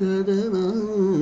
அண்ணாமகையான்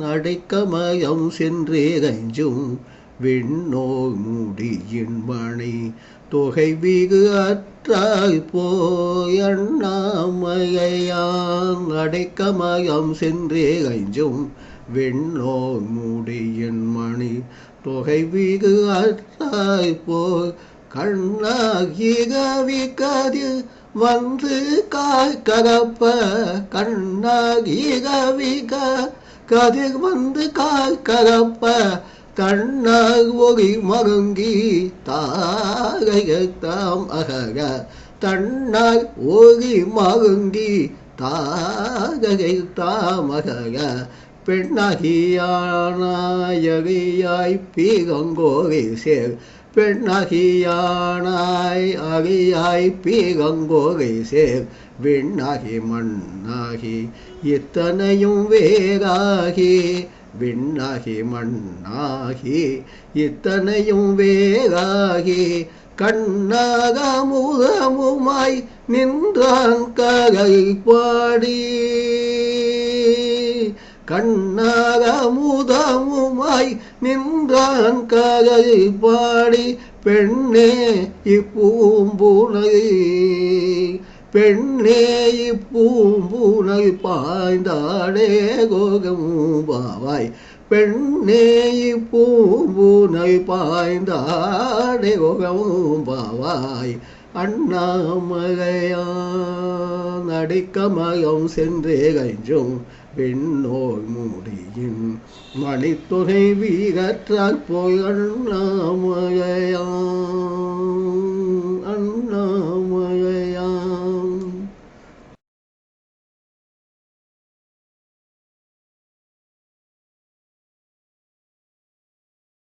அடைக்கமயம் சென்றே கஞ்சும் விண்ணோய் முடியின் மணி. தொகை விகு அற்றாய் போய் அண்ணாமகையான் அடைக்கமயம் சென்றே கஞ்சும் விண்ணோய் முடியின் மணி. தொகை விகு அற்றாய் போய் கண்ணாகிகவி கதிர் வந்து காய் கண்ணாகி கண்ணாகிகவிக கதிர் வந்து காய் கதப்ப தன்னாக் ஒகி மருங்கி தாரையத்தாம் அகக தன்னாக் ஒகி மருங்கி தாகையத்தாம் அகக பெண்ணகியானாயவியாய் பீகங்கோவை சேர் பெண்ணகியானாய் அவியாய் பீகங்கோவை சேர் விண்ணகி மண்ணாகி இத்தனையும் வேகாகி விண்ணகி மண்ணாகி இத்தனையும் வேகாகி கண்ணாக முகமுமாய் நின்றான் ககை பாடி. கண்ணாக முதமுமாய் நின்றான் கதை பாடி பெண்ணே இப்பூம்புனை பெண்ணே இப்பூம்புனை பாய்ந்தாடே கோகமுபாவாய். பெண்ணே இப்பூம்புனை பாய்ந்தாடே கோகமுபாவாய். அண்ணாமலையான் அடிக்கமயம் சென்றே கஞ்சும் பெண்ணோய் முடியின் மணித்தொகை வீகற்றால் போய் அண்ணாமலையான்.